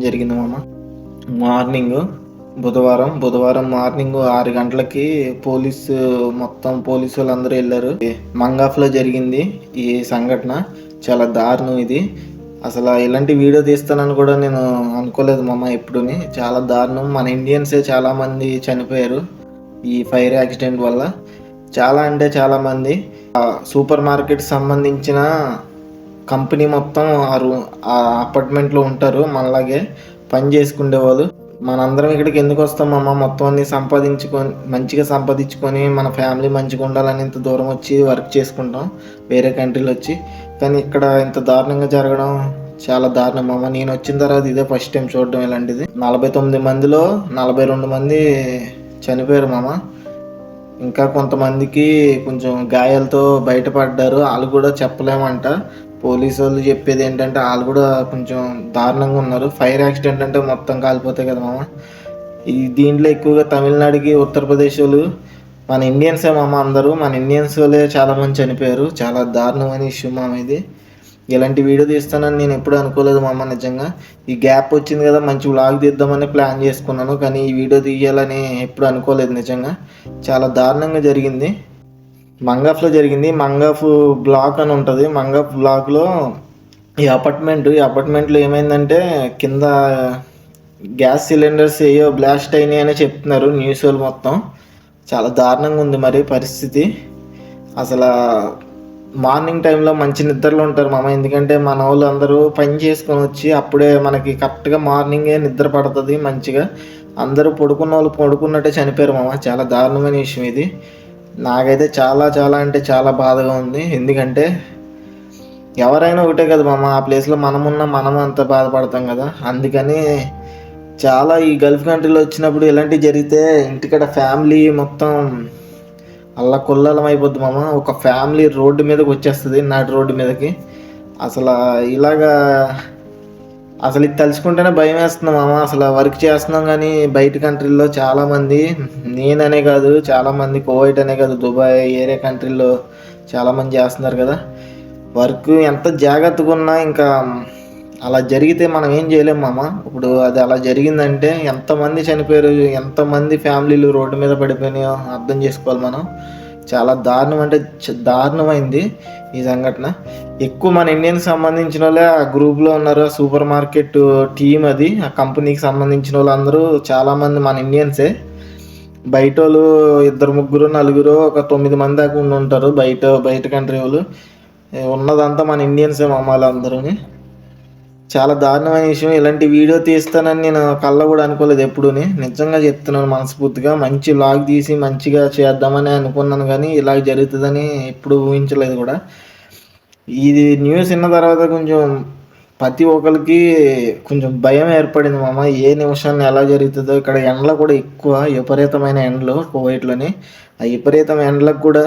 జరిగింది మామ. మార్నింగ్ బుధవారం బుధవారం మార్నింగ్ ఆరు గంటలకి పోలీసు మొత్తం పోలీసు వాళ్ళందరూ వెళ్ళారు. మంగాఫ్లో జరిగింది ఈ సంఘటన. చాలా దారుణం ఇది. అసలు ఇలాంటి వీడియో తీస్తానని కూడా నేను అనుకోలేదు మామ ఎప్పుడుని. చాలా దారుణం. మన ఇండియన్సే చాలామంది చనిపోయారు ఈ ఫైర్ యాక్సిడెంట్ వల్ల. చాలా అంటే చాలామంది సూపర్ మార్కెట్ సంబంధించిన కంపెనీ మొత్తం ఆ రూ ఆ అపార్ట్మెంట్లో ఉంటారు మనలాగే పని చేసుకునే వాళ్ళు మనందరం ఇక్కడికి ఎందుకు వస్తామమ్మా మొత్తం అన్ని సంపాదించుకొని మంచిగా సంపాదించుకొని మన ఫ్యామిలీ మంచిగా ఉండాలని ఇంత దూరం వచ్చి వర్క్ చేసుకుంటాం వేరే కంట్రీలో వచ్చి. కానీ ఇక్కడ ఇంత దారుణంగా జరగడం చాలా దారుణం అమ్మ. నేను వచ్చిన తర్వాత ఇదే ఫస్ట్ టైం చూడడం ఇలాంటిది. నలభై తొమ్మిది మందిలో నలభై రెండు మంది చనిపోయారు మామ. ఇంకా కొంతమందికి కొంచెం గాయాలతో బయటపడ్డారు. వాళ్ళు కూడా చెప్పలేమంట. పోలీసు వాళ్ళు చెప్పేది ఏంటంటే వాళ్ళు కూడా కొంచెం దారుణంగా ఉన్నారు. ఫైర్ యాక్సిడెంట్ అంటే మొత్తం కాలిపోతాయి కదా మామ. ఈ దీంట్లో ఎక్కువగా తమిళనాడుకి ఉత్తరప్రదేశ్ వాళ్ళు మన ఇండియన్సే మామ అందరూ. మన ఇండియన్స్ వాళ్ళే చాలా మంది చనిపోయారు. చాలా దారుణమైన ఇష్యూ మామ ఇది. ఇలాంటి వీడియో తీస్తానని నేను ఎప్పుడు అనుకోలేదు మామ నిజంగా. ఈ గ్యాప్ వచ్చింది కదా మంచి వ్లాగ్ తీద్దామని ప్లాన్ చేసుకున్నాను. కానీ ఈ వీడియో తీయాలని ఎప్పుడు అనుకోలేదు నిజంగా. చాలా దారుణంగా జరిగింది. మంగాఫ్లో జరిగింది. మంగాఫ్ బ్లాక్ అని ఉంటుంది. మంగాఫ్ బ్లాక్లో ఈ అపార్ట్మెంట్ ఈ అపార్ట్మెంట్లో ఏమైందంటే కింద గ్యాస్ సిలిండర్స్ ఏయో బ్లాస్ట్ అయినాయి అని చెప్తున్నారు న్యూస్ వాళ్ళు మొత్తం. చాలా దారుణంగా ఉంది మరి పరిస్థితి. అసలు మార్నింగ్ టైంలో మంచి నిద్రలో ఉంటారు మామ. ఎందుకంటే మన వాళ్ళు అందరూ పని చేసుకొని వచ్చి అప్పుడే మనకి కరెక్ట్గా మార్నింగే నిద్ర పడుతుంది మంచిగా. అందరూ పడుకున్న వాళ్ళు పడుకున్నట్టే చనిపోయారు మామ. చాలా దారుణమైన విషయం ఇది. నాకైతే చాలా చాలా అంటే చాలా బాధగా ఉంది. ఎందుకంటే ఎవరైనా ఒకటే కదా మామ ఆ ప్లేస్లో మనమున్న మనం అంత బాధపడతాం కదా. అందుకని చాలా ఈ గల్ఫ్ కంట్రీలో వచ్చినప్పుడు ఇలాంటివి జరిగితే ఇంటికాడ ఫ్యామిలీ మొత్తం అల్లా కుల్లలం అయిపోద్ది మామ. ఒక ఫ్యామిలీ రోడ్డు మీదకి వచ్చేస్తుంది నాటి రోడ్డు మీదకి. అసలు ఇలాగా అసలు ఇది తలుచుకుంటేనే భయం వేస్తుంది మామ. అసలు వర్క్ చేస్తున్నాం కానీ బయట కంట్రీల్లో చాలామంది నేననే కాదు చాలామంది కోవైట్ అనే కాదు దుబాయ్ ఏరే కంట్రీల్లో చాలామంది చేస్తున్నారు కదా. వర్క్ ఎంత జాగ్రత్తగా ఉన్నా ఇంకా అలా జరిగితే మనం ఏం చేయలేం మామ. ఇప్పుడు అది అలా జరిగిందంటే ఎంతమంది చనిపోయారు ఎంతమంది ఫ్యామిలీలు రోడ్డు మీద పడిపోయినాయో అర్థం చేసుకోవాలి మనం. చాలా దారుణం అంటే చ- దారుణమైంది ఈ సంఘటన. ఎక్కువ మన ఇండియన్కి సంబంధించిన వాళ్ళే ఆ గ్రూప్లో ఉన్నారు. ఆ సూపర్ మార్కెట్ టీం అది. ఆ కంపెనీకి సంబంధించిన వాళ్ళందరూ చాలామంది మన ఇండియన్సే. బయట వాళ్ళు ఇద్దరు ముగ్గురు నలుగురు ఒక తొమ్మిది మంది దాకా ఉండి ఉంటారు. బయట బయట కంట్రీ వాళ్ళు. ఉన్నదంతా మన ఇండియన్సే మమ్మాలి అందరూని చాలా దారుణమైన విషయం. ఇలాంటి వీడియో తీస్తానని నేను కళ్ళ కూడా అనుకోలేదు ఎప్పుడూని. నిజంగా చెప్తున్నాను మనస్ఫూర్తిగా. మంచి లాగ్ తీసి మంచిగా చేద్దామని అనుకున్నాను కానీ ఇలా జరుగుతుందని ఎప్పుడు ఊహించలేదు కూడా. ఇది న్యూస్ విన్న తర్వాత కొంచెం ప్రతి ఒక్కరికి కొంచెం భయం ఏర్పడింది మామ. ఏ నిమిషాన్ని ఎలా జరుగుతుందో. ఇక్కడ ఎండలు కూడా ఎక్కువ. విపరీతమైన ఎండలు కువైట్లోని ఆ విపరీతం ఎండలకు కూడా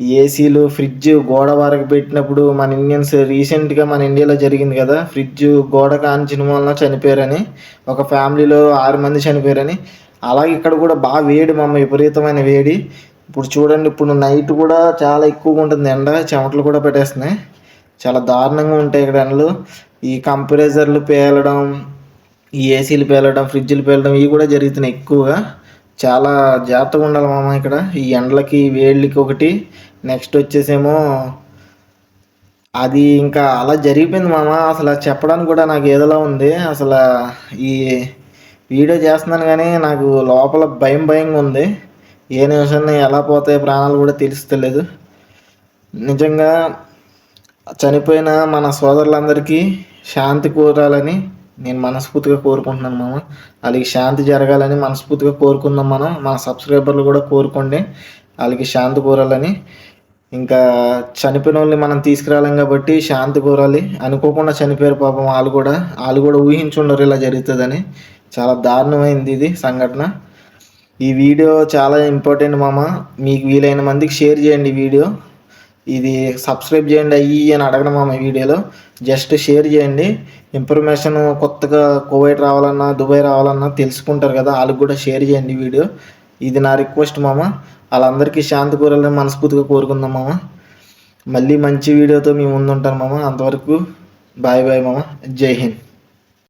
ఏసీలు ఫ్రిడ్జ్ గోడ వరకు పెట్టినప్పుడు మన ఇండియన్స్ రీసెంట్గా మన ఇండియాలో జరిగింది కదా ఫ్రిడ్జ్ గోడ కాంచిన వలన చనిపోయారని ఒక ఫ్యామిలీలో ఆరు మంది చనిపోయారని. అలాగే ఇక్కడ కూడా బాగా వేడి మమ్మ విపరీతమైన వేడి. ఇప్పుడు చూడండి ఇప్పుడు నైట్ కూడా చాలా ఎక్కువగా ఉంటుంది ఎండ చెమటలు కూడా పెట్టేస్తున్నాయి. చాలా దారుణంగా ఉంటాయి ఇక్కడ ఎండలు. ఈ కంప్రెసర్లు పేలడం ఈ ఏసీలు పేలడం ఫ్రిడ్జ్లు పేలడం ఇవి కూడా జరుగుతున్నాయి ఎక్కువగా. చాలా జాగ్రత్తగా ఉండాలి మామ ఇక్కడ. ఈ ఎండలకి వేళ్ళకి ఒకటి. నెక్స్ట్ వచ్చేసేమో అది ఇంకా అలా జరిగిపోయింది మామ. అసలు చెప్పడానికి కూడా నాకు ఏదోలా ఉంది. అసలు ఈ వీడియో చేస్తున్నాను కానీ నాకు లోపల భయం భయంగా ఉంది. ఏ నిమిషాన్ని ఎలా పోతాయి ప్రాణాలు కూడా తెలుస్తలేదు. నిజంగా చనిపోయిన మన సోదరులందరికీ శాంతి కోరాలని నేను మనస్ఫూర్తిగా కోరుకుంటున్నాను మామ. వాళ్ళకి శాంతి జరగాలని మనస్ఫూర్తిగా కోరుకుందాం మనం. మన సబ్స్క్రైబర్లు కూడా కోరుకోండి. వాళ్ళకి శాంతి కోరాలని. ఇంకా చనిపోయిన వాళ్ళని మనం తీసుకురాలేం కాబట్టి శాంతి కోరాలి. అనుకోకుండా చనిపోయారు పాపం వాళ్ళు కూడా. వాళ్ళు కూడా ఊహించుండరు ఇలా జరుగుతుందని. చాలా దారుణమైంది ఇది సంఘటన. ఈ వీడియో చాలా ఇంపార్టెంట్ మామ. మీకు వీలైన మందికి షేర్ చేయండి ఈ వీడియో. ఇది సబ్స్క్రైబ్ చేయండి అయ్యి అని అడగడం మా వీడియోలో. జస్ట్ షేర్ చేయండి. ఇన్ఫర్మేషన్ కొత్తగా కువైట్ రావాలన్నా దుబాయ్ రావాలన్నా తెలుసుకుంటారు కదా వాళ్ళకి కూడా షేర్ చేయండి వీడియో. ఇది నా రిక్వెస్ట్ మామ. వాళ్ళందరికీ శాంతి కూరాలని మనస్ఫూర్తిగా కోరుకుందాం మామ. మళ్ళీ మంచి వీడియోతో మేము ముందుంటాను మామ. అంతవరకు బాయ్ బాయ్ మామ. జై హింద్.